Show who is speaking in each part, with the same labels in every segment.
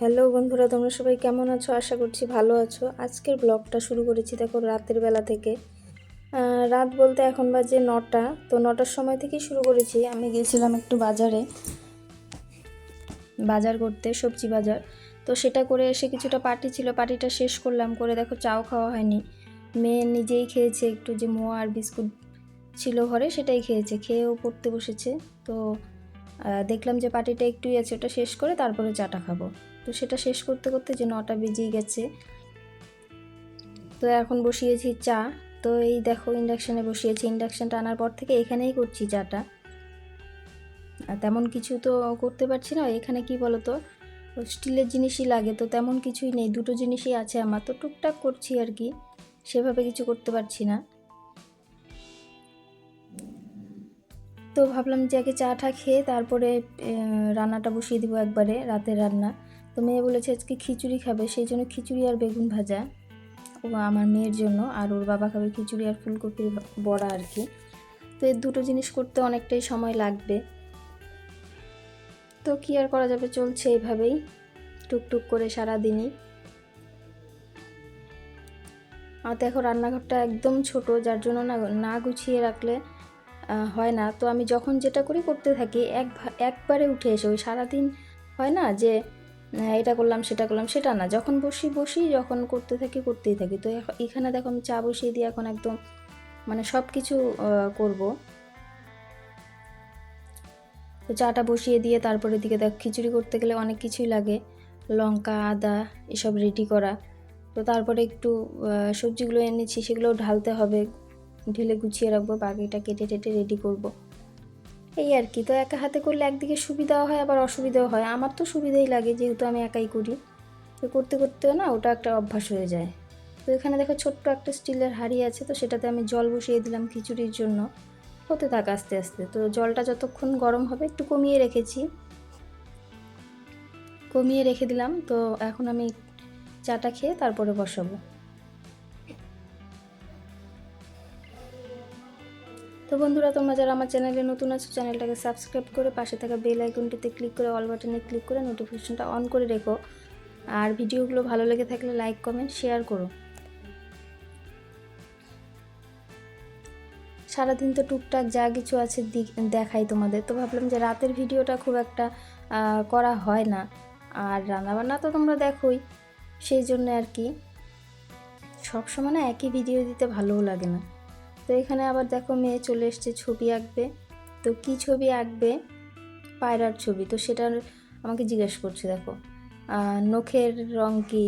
Speaker 1: Hello বন্ধুরা, তোমরা সবাই কেমন আছো? আশা করছি ভালো আছো। আজকের ব্লগটা শুরু করেছি দেখো রাতের বেলা থেকে। রাত বলতে এখন বাজে নটা। তো নটার সময় থেকেই শুরু করেছি। আমি গিয়েছিলাম একটু বাজারে, বাজার করতে, সবজি বাজার। তো সেটা করে এসে কিছুটা পার্টি ছিল, পার্টিটা শেষ করলাম, করে দেখো চাও খাওয়া হয়নি। মেয়ে নিজেই খেয়েছে একটু যে মোয়া আর বিস্কুট ছিল ঘরে, সেটাই খেয়েছে, খেয়েও পড়তে বসেছে। তো দেখলাম যে পার্টিটা একটুই আছে, ওটা শেষ করে তারপরে চাটা খাব। তো সেটা শেষ করতে করতে যে নটা বেজেই গেছে। তো এখন বসিয়েছি চা। তো এই দেখো ইন্ডাকশানে বসিয়েছি। ইন্ডাকশানটা আনার পর থেকে এখানেই করছি চাটা। আর তেমন কিছু তো করতে পারছি না। এখানে কি বলো তো স্টিলের জিনিসই লাগে তো তেমন কিছুই নেই। দুটো জিনিসই আছে আমার। তো টুকটাক করছি আর কি। সেভাবে কিছু করতে পারছি না। তো ভাবলাম যে আগে চাটা খেয়ে তারপরে রান্নাটা বসিয়ে দিব একবারে রাতের রান্না। তো মেয়ে বলেছে, আজকে খিচুড়ি খাবে। সেই জন্য খিচুড়ি আর বেগুন ভাজা। ও আমার মেয়ের জন্য, আর ওর বাবা খাবে খিচুড়ি আর ফুলকপির বড়া আর কি। তো এই দুটো জিনিস করতে অনেকটাই সময় লাগবে। তো কি আর করা যাবে? চলছে এইভাবেই, টুকটুক করে সারা দিনই আর দেখো, রান্নাঘরটা একদম ছোট, যার জন্য না না গুছিয়ে রাখলে হয় না। তো আমি যখন যেটা করি, করতে থাকি। এক একবারে উঠে এসে ওই সারাদিন হয় না যে এটা করলাম, সেটা করলাম, সেটা না। যখন বসি বসি, যখন করতে থাকি, করতেই থাকি। তো এখ- এখানে দেখো আমি চা বসিয়ে দিয়ে এখন একদম মানে সব কিছু করব। তো চাটা বসিয়ে দিয়ে তারপরে দিকে দেখ, খিচুড়ি করতে গেলে অনেক কিছুই লাগে। লঙ্কা, আদা, এসব রেডি করা। তো তারপরে একটু সবজিগুলো এনেছি, সেগুলোও ঢালতে হবে। ঢেলে গুছিয়ে রাখব, বাকিটা কেটে টেটে রেডি করব। এই আর কি, তো একা হাতে করলে একদিকে সুবিধাও হয়, আবার অসুবিধাও হয়। আমার তো সুবিধাই লাগে, যেহেতু আমি একাই করি। তো করতে করতেও না ওটা একটা অভ্যাস হয়ে যায়। তো এখানে দেখো ছোট্ট একটা স্টিলের হাঁড়ি আছে, তো সেটাতে আমি জল বসিয়ে দিলাম খিচুড়ির জন্য। হতে থাক আস্তে আস্তে। তো জলটা যতক্ষণ গরম হবে একটু কমিয়ে রেখেছি। কমিয়ে রেখে দিলাম, তো এখন আমি চাটা খেয়ে তারপরে বসাবো। বন্ধুরা, তোমরা যারা আমার চ্যানেলে নতুন আছো, চ্যানেলটাকে সাবস্ক্রাইব করে পাশে থাকা বেল আইকনটিতে ক্লিক করে, অল বাটনে ক্লিক করে নোটিফিকেশনটা অন করে রেখো। আর ভিডিওগুলো ভালো লেগে থাকলে লাইক কমেন্ট শেয়ার করো। সারাদিন তো টুকটাক যা কিছু আছে দেখাই তোমাদের। তো ভাবলাম যে রাতের ভিডিওটা খুব একটা করা হয় না। আর রান্নাবান্না তো তোমরা দেখোই, সেই জন্য আর কি। সবসময় না একই ভিডিও দিতে ভালোও লাগে না। তো এখানে আবার দেখো মেয়ে চলে এসছে ছবি আঁকবে। তো কি ছবি আঁকবে? পায়রার ছবি। তো সেটার আমাকে জিজ্ঞেস করছে, দেখো। নখের রং কি?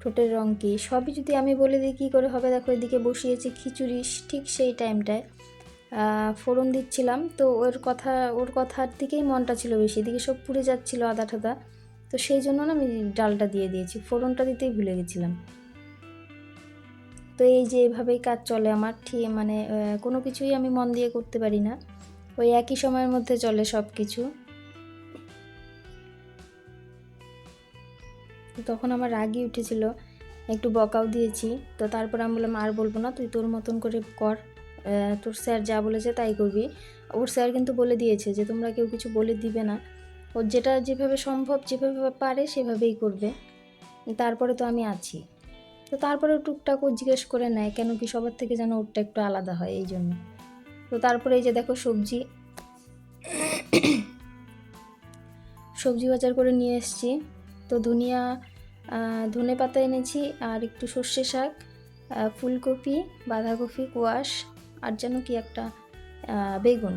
Speaker 1: ঠোঁটের রং কি? সবই যদি আমি বলে দিই, কী করে হবে? দেখো, এদিকে বসিয়েছি খিচুড়ি ঠিক সেই টাইমটায়। ফোড়ন দিচ্ছিলাম। তো ওর কথা, ওর কথার দিকেই মনটা ছিল বেশি। এদিকে সব পুড়ে যাচ্ছিল আদা ঠাদা তো সেই জন্য না আমি ডালটা দিয়ে দিয়েছি। ফোড়নটা দিতেই ভুলে গেছিলাম। তো এই যে এভাবেই কাজ চলে আমার ঠিক মানে কোনো কিছুই আমি মন দিয়ে করতে পারি না। ওই একই সময়ের মধ্যে চলে সব কিছু তখন আমার রাগই উঠেছিল, একটু বকাও দিয়েছি। তো তারপর আমি বললাম, আর বলব না, তুই তোর মতন করে কর। তোর স্যার যা বলেছে তাই করবি। ওর স্যার কিন্তু বলে দিয়েছে যে, তোমরা কেউ কিছু বলে দিবে না। ওর যেটা যেভাবে সম্ভব, যেভাবে পারে সেভাবেই করবে। তারপরে তো আমি আছি। তো তারপরে টুকটাক ও জিজ্ঞেস করে নেয়, কেন কি সবার থেকে যেন ওরটা একটু আলাদা হয়, এই জন্য। তো তারপরে এই যে দেখো সবজি। সবজি বাজার করে নিয়ে এসেছি। তো ধনিয়া ধনে পাতা এনেছি আর একটু সর্ষে শাক ফুলকপি, বাঁধাকপি, কোয়াশ আর যেন কি একটা বেগুন।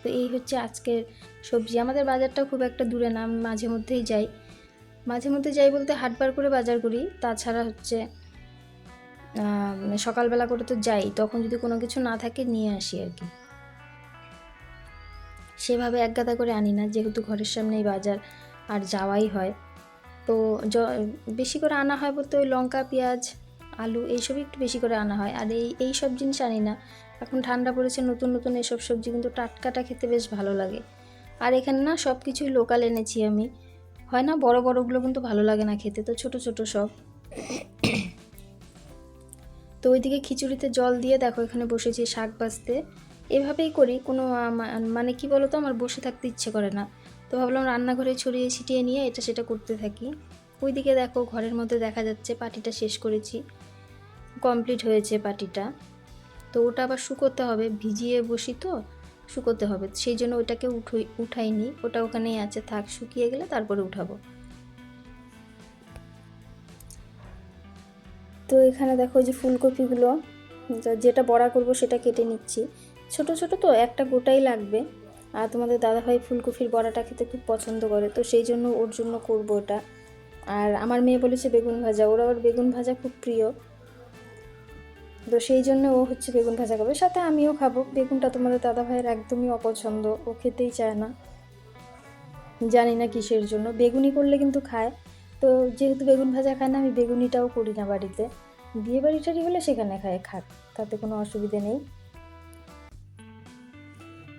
Speaker 1: তো এই হচ্ছে আজকের সবজি। আমাদের বাজারটা খুব একটা দূরে না মাঝে মধ্যেই যাই। মাঝে মধ্যে যাই বলতে হাটবার করে বাজার করি, তাছাড়া হচ্ছে সকালবেলা করে তো যাই, তখন যদি কোনো কিছু না থাকে নিয়ে আসি আর কি। সেভাবে এক গাদা করে আনি না, যেহেতু ঘরের সামনেই বাজার আর যাওয়াই হয়। তো বেশি করে আনা হয় বলতে ওই লঙ্কা, পেঁয়াজ, আলু এইসবই একটু বেশি করে আনা হয়। আর এই এই সব জিনিস আনি না। এখন ঠান্ডা পড়েছে, নতুন নতুন এসব সবজি কিন্তু টাটকাটা খেতে বেশ ভালো লাগে। আর এখানে না সব কিছুই লোকাল এনেছি আমি। হয় না? বড় বড়গুলো কিন্তু ভালো লাগে না খেতে, তো ছোট ছোট সব। তো ওইদিকে খিচুড়িতে জল দিয়ে দেখো এখানে বসেছি শাক বাজতে এভাবেই করি, কোনো মানে কি বলতো, আমার বসে থাকতে ইচ্ছে করে না। তো ভাবলাম রান্নাঘরে ছড়িয়ে ছিটিয়ে নিয়ে এটা সেটা করতে থাকি। ওইদিকে দেখো ঘরের মধ্যে দেখা যাচ্ছে পাটিটা শেষ করেছি। কমপ্লিট হয়েছে পাটিটা। তো ওটা আবার শুকোতে হবে, ভিজিয়ে বসি তো। শুকোতে হবে। সেই জন্য ওটাকে উঠই, উঠাইনি। ওটা ওখানেই আছে, থাক, শুকিয়ে গেলে তারপরে উঠাবো। তো এখানে দেখো যে ফুলকপিগুলো যেটা বড়া করব সেটা কেটে নিচ্ছি। ছোট ছোট তো, একটা গোটাই লাগবে। আর তোমাদের দাদাভাই ফুলকপির বড়াটা খেতে খুব পছন্দ করে, তো সেই জন্য ওর জন্য করব ওটা। আর আমার মেয়ে বলেছে বেগুন ভাজা, ওরা ওর বেগুন ভাজা খুব প্রিয়। তো সেই জন্য ও হচ্ছে বেগুন ভাজা খাবে। সাথে আমিও খাব। বেগুনটা তোমাদের দাদা ভাইয়ের একদমই অপছন্দ। ও খেতেই চায় না। জানি না কিসের জন্য। বেগুনি করলে কিন্তু খায়। তো যেহেতু বেগুন ভাজা খায় না, আমি বেগুনিটাও করি না বাড়িতে। বিয়ে বাড়ি টাড়ি হলে সেখানে খায়, খাক। তাতে কোনো অসুবিধে নেই।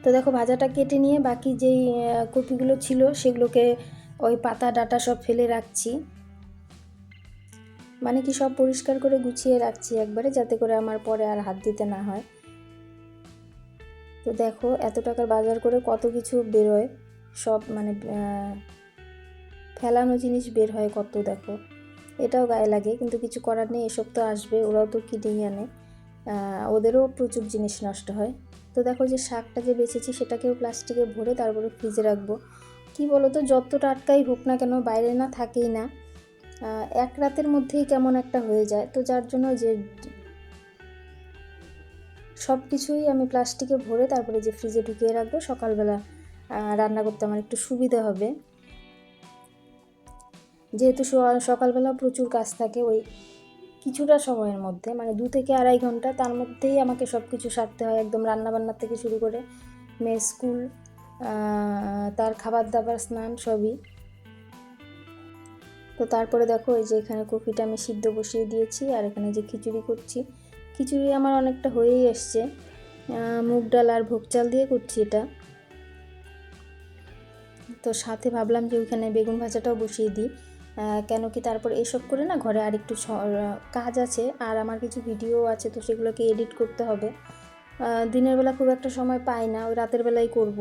Speaker 1: তো দেখো, ভাজাটা কেটে নিয়ে বাকি যেই কপিগুলো ছিল, সেগুলোকে ওই পাতা, ডাটা সব ফেলে রাখছি। মানে কি সব পরিষ্কার করে গুছিয়ে রাখছি একবারে যাতে করে আমার পরে আর হাত দিতে না হয়। তো দেখো এত টাকার বাজার করে কত কিছু বেরোয়। সব মানে ফেলানো জিনিস বের হয় কত দেখো। এটাও গায়ে লাগে, কিন্তু কিছু করার নেই, এসব তো আসবে, ওরাও তো কিনেই আনে। ওদেরও প্রচুর জিনিস নষ্ট হয়। তো দেখো যে শাকটা যে বেঁচেছি সেটাকেও প্লাস্টিকে ভরে তারপরে ফ্রিজে রাখব। কি বলো তো যত টাটকাই হোক না কেন, বাইরে না থাকেই না। এক রাতের মধ্যেই কেমন একটা হয়ে যায়। তো যার জন্য যে সব কিছুই আমি প্লাস্টিকে ভরে তারপরে যে ফ্রিজে ঢুকিয়ে রাখব, সকালবেলা রান্না করতে আমার একটু সুবিধা হবে। যেহেতু সকালবেলা প্রচুর কাজ থাকে ওই কিছুটা সময়ের মধ্যে মানে দু থেকে আড়াই ঘণ্টা, তার মধ্যেই আমাকে সব কিছু সারতে হয়, একদম রান্নাবান্নার থেকে শুরু করে মেয়ের স্কুল তার খাবার দাবার স্নান সবই। তো তারপরে দেখো এই যে এখানে কপিটা আমি সিদ্ধ বসিয়ে দিয়েছি আর এখানে যে খিচুড়ি করছি। খিচুড়ি আমার অনেকটা হয়েই এসছে মুগ ডাল আর ভোগ চাল দিয়ে করছি এটা। তো সাথে ভাবলাম যে ওইখানে বেগুন ভাজাটাও বসিয়ে দিই। কেন কি তারপর এসব করে না ঘরে আর একটু কাজ আছে আর আমার কিছু ভিডিও আছে তো সেগুলোকে এডিট করতে হবে। দিনের বেলা খুব একটা সময় পাই না, ওই রাতের বেলাই করব।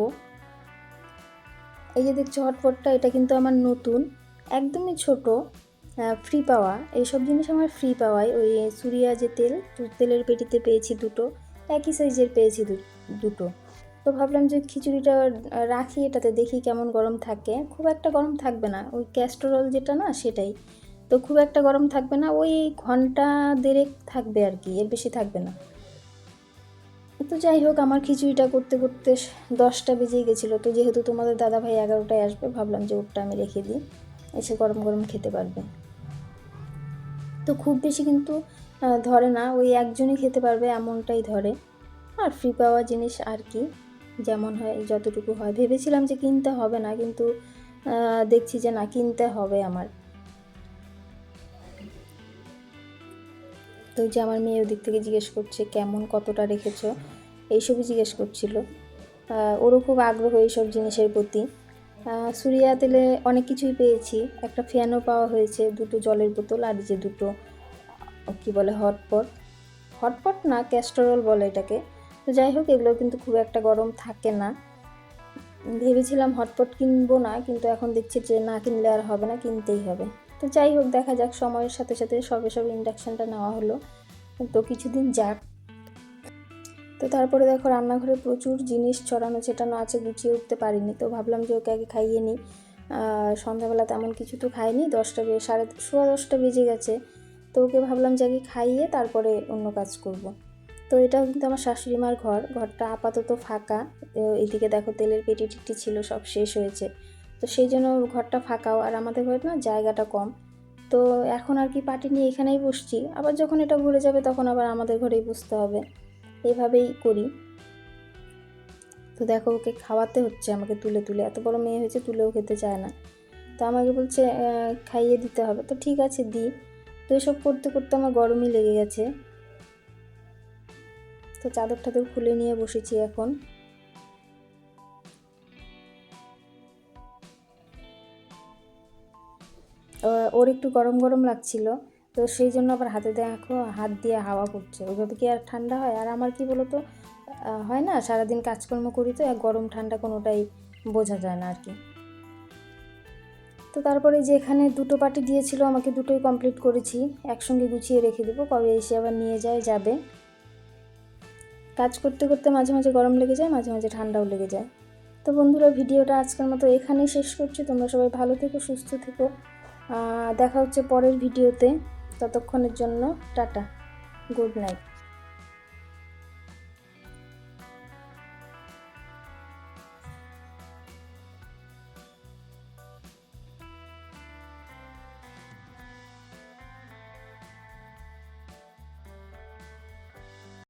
Speaker 1: এই যে দেখছ হটপটটা, এটা কিন্তু আমার নতুন। একদমই ছোট ফ্রি পাওয়া। এইসব জিনিস আমার ফ্রি পাওয়াই। ওই সুরিয়া যে তেল তেলের পেটিতে পেয়েছি দুটো, একই সাইজের পেয়েছি দুটো। তো ভাবলাম যে খিচুড়িটা রাখি এটাতে, দেখি কেমন গরম থাকে। খুব একটা গরম থাকবে না। ওই ক্যাস্টরল যেটা না, সেটাই। তো খুব একটা গরম থাকবে না, ওই ঘণ্টা দেড়েক থাকবে আর কি, এর বেশি থাকবে না। তো যাই হোক, আমার খিচুড়িটা করতে করতে দশটা বেজেই গেছিল। তো যেহেতু তোমাদের দাদা ভাই এগারোটায় আসবে, ভাবলাম যে ওরটা আমি রেখে দিই। এসে গরম গরম খেতে পারবে। তো খুব বেশি কিন্তু ধরে না, ওই একজনই খেতে পারবে এমনটাই ধরে। আর ফ্রি পাওয়া জিনিস আর কি, যেমন হয়, যতটুকু হয়। ভেবেছিলাম যে কিনতে হবে না, কিন্তু দেখছি যে না, কিনতে হবে আমার। তো যে আমার মেয়ে ওদিক থেকে জিজ্ঞেস করছে, কেমন, কতটা রেখেছো? এইসবই জিজ্ঞেস করছিল। ওরও খুব আগ্রহ এইসব জিনিসের প্রতি। সুরিয়া তেলে অনেক কিছুই পেয়েছি। একটা ফ্যানও পাওয়া হয়েছে, দুটো জলের বোতল আর যে দুটো কি বলে হটপট হটপট না ক্যাস্টরল বলে এটাকে। তো যাই হোক, এগুলো কিন্তু খুব একটা গরম থাকে না। ভেবেছিলাম হটপট কিনবো না, কিন্তু এখন দেখছি যে না কিনলে আর হবে না, কিনতেই হবে। তো যাই হোক, দেখা যাক, সময়ের সাথে সাথে সবে সব ইন্ডাকশানটা নেওয়া হলো। তো কিছুদিন যাক তো তারপরে দেখো রান্নাঘরে প্রচুর জিনিস ছড়ানো, ছেটানো আছে, গুছিয়ে উঠতে পারিনি। তো ভাবলাম যে ওকে আগে খাইয়ে নিই। সন্ধ্যাবেলা তেমন কিছু তো খাইনি, দশটা বেজে সাড়ে সোয়া দশটা বেজে গেছে। তো ওকে ভাবলাম যে আগে খাইয়ে তারপরে অন্য কাজ করব। তো এটা কিন্তু আমার শাশুড়ি মার ঘর, ঘরটা আপাতত ফাঁকা। এদিকে দেখো তেলের পেটি টেটি ছিল, সব শেষ হয়েছে। তো সেই জন্য ঘরটা ফাঁকাও, আর আমাদের ঘরে না জায়গাটা কম। তো এখন আর কি পাটি নিয়ে এখানেই বসছি। আবার যখন এটা ঘুরে যাবে তখন আবার আমাদের ঘরেই বসতে হবে। এভাবেই করি। তো দেখো, ওকে খাওয়াতে হচ্ছে আমাকে তুলে তুলে। এত বড় মেয়ে হয়েছে, তুলেও খেতে চায় না। তো আমাকে বলছে খাইয়ে দিতে হবে। তো ঠিক আছে, দিই। তো এসব করতে করতে আমার গরমই লেগে গেছে। তো চাদর টাদর খুলে নিয়ে বসেছি এখন। ওর একটু গরম গরম লাগছিল। তো সেই জন্য আবার হাতে দেখো হাত দিয়ে হাওয়া করছে। ওইভাবে কি আর ঠান্ডা হয়? আর আমার কি বলতো আহ, হয় না? সারাদিন কাজকর্ম করি তো গরম ঠান্ডা কোনোটাই বোঝা যায় না আর কি তো তারপরে যে এখানে দুটো পার্টি দিয়েছিল আমাকে দুটোই কমপ্লিট করেছি। একসঙ্গে গুছিয়ে রেখে দেবো কবে এসে আবার নিয়ে যায় যাবে। কাজ করতে করতে মাঝে মাঝে গরম লেগে যায় মাঝে মাঝে ঠান্ডাও লেগে যায়। তো বন্ধুরা ভিডিওটা আজকের মতো এখানেই শেষ করছি। তোমরা সবাই ভালো থেকো সুস্থ থেকো। দেখা হচ্ছে পরের ভিডিওতে। ততক্ষণের জন্য টাটা গুড নাইট।